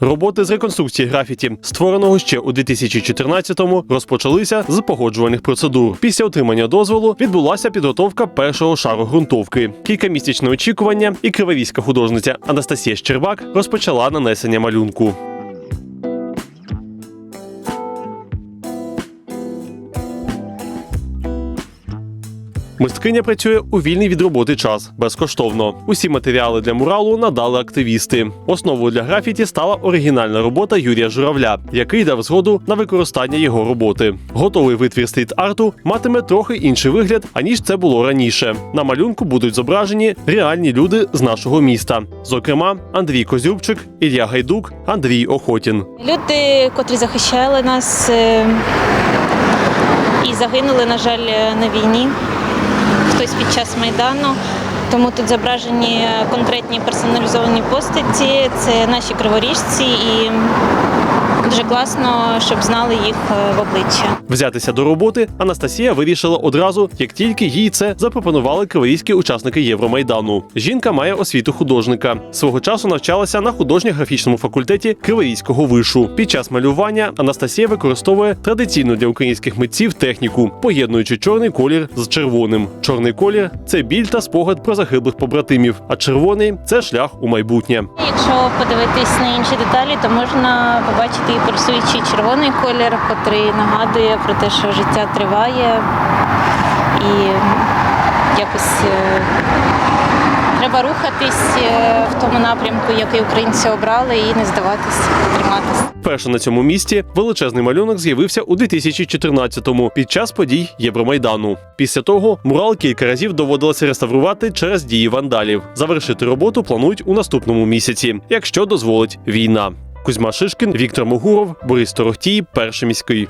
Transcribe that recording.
Роботи з реконструкції графіті, створеного ще у 2014-му, розпочалися з погоджувальних процедур. Після отримання дозволу відбулася підготовка першого шару ґрунтовки. Кількамісячне очікування, і кривавійська художниця Анастасія Щербак розпочала нанесення малюнку. Мисткиня працює у вільний від роботи час безкоштовно. Усі матеріали для муралу надали активісти. Основою для графіті стала оригінальна робота Юрія Журавля, який дав згоду на використання його роботи. Готовий витвір стріт-арту матиме трохи інший вигляд, аніж це було раніше. На малюнку будуть зображені реальні люди з нашого міста. Зокрема, Андрій Козюбчик, Ілля Гайдук, Андрій Охотін. Люди, котрі захищали нас е, і загинули, на жаль, на війні. Хтось під час майдану. Тому тут зображені конкретні персоналізовані постаті. Це наші криворіжці, і дуже класно, щоб знали їх е, в обличчя. Взятися до роботи Анастасія вирішила одразу, як тільки їй це запропонували криворізькі учасники Євромайдану. Жінка має освіту художника. Свого часу навчалася на художньо-графічному факультеті Криворізького вишу. Під час малювання Анастасія використовує традиційну для українських митців техніку, поєднуючи чорний колір з червоним. Чорний колір це біль та спогад про загиблих побратимів, а червоний це шлях у майбутнє. Якщо подивитись на інші деталі, то можна побачити і пульсуючий червоний колір, котрий нагадує про те, що життя триває. І якось е, треба рухатись е, в тому напрямку, який українці обрали, і не здаватись, триматись. Перше на цьому місці величезний малюнок з'явився у 2014-му під час подій Євромайдану. Після того мурал кілька разів доводилося реставрувати через дії вандалів. Завершити роботу планують у наступному місяці, якщо дозволить війна. Кузьма Шишкін, Віктор Могуров, Борис Торохтій, перший міський.